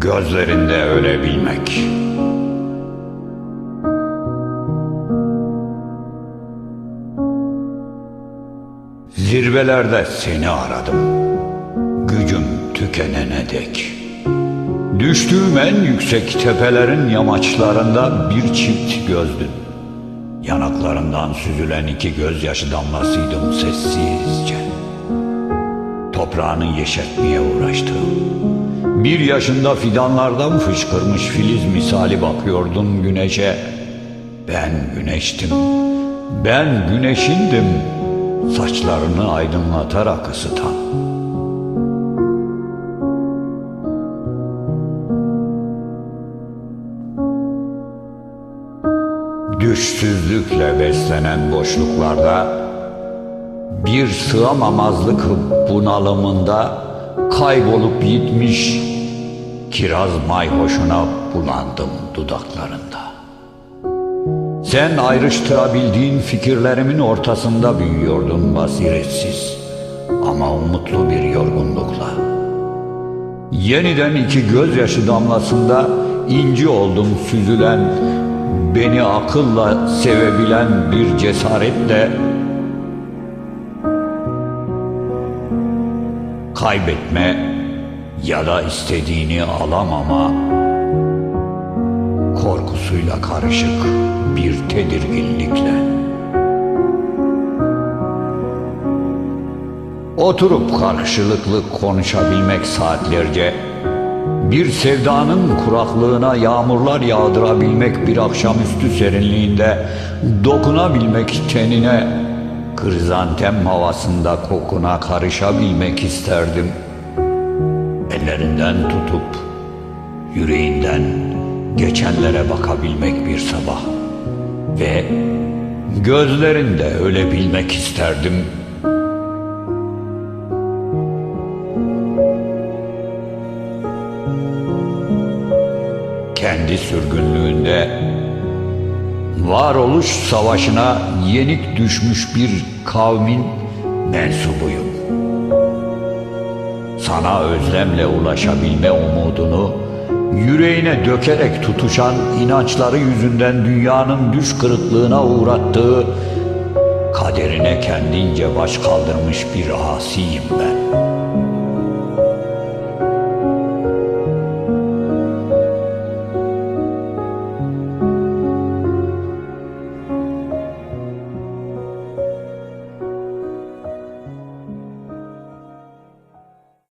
Gözlerinde ölebilmek. Zirvelerde seni aradım. Gücüm tükenene dek. Düştüğüm en yüksek tepelerin yamaçlarında bir çift gözdün. Yanaklarından süzülen iki gözyaşı damlasıydım sessizce. Toprağını yeşertmeye uğraştım. Bir yaşında fidanlardan fışkırmış filiz misali bakıyordun güneşe. Ben güneştim. Ben güneşindim. Saçlarını aydınlatarak ısıtan. Düşsüzlükle beslenen boşluklarda bir sığamamazlık bunalımında kaybolup gitmiş kiraz mayhoşuna bulandım dudaklarında. Sen ayrıştırabildiğin fikirlerimin ortasında büyüyordun basiretsiz ama umutlu bir yorgunlukla. Yeniden iki gözyaşı damlasında inci oldum süzülen, beni akılla sevebilen bir cesaretle kaybetme ya da istediğini alamama korkusuyla karışık bir tedirginlikle. Oturup karşılıklı konuşabilmek saatlerce, bir sevdanın kuraklığına yağmurlar yağdırabilmek bir akşamüstü serinliğinde, dokunabilmek tenine, kırzantem havasında kokuna karışabilmek isterdim. Ellerinden tutup, yüreğinden geçenlere bakabilmek bir sabah ve gözlerinde ölebilmek isterdim. Kendi sürgünlüğünde varoluş savaşına yenik düşmüş bir kavmin mensubuyum. Sana özlemle ulaşabilme umudunu yüreğine dökerek tutuşan inançları yüzünden dünyanın düş kırıklığına uğrattığı kaderine kendince baş kaldırmış bir asiyim ben.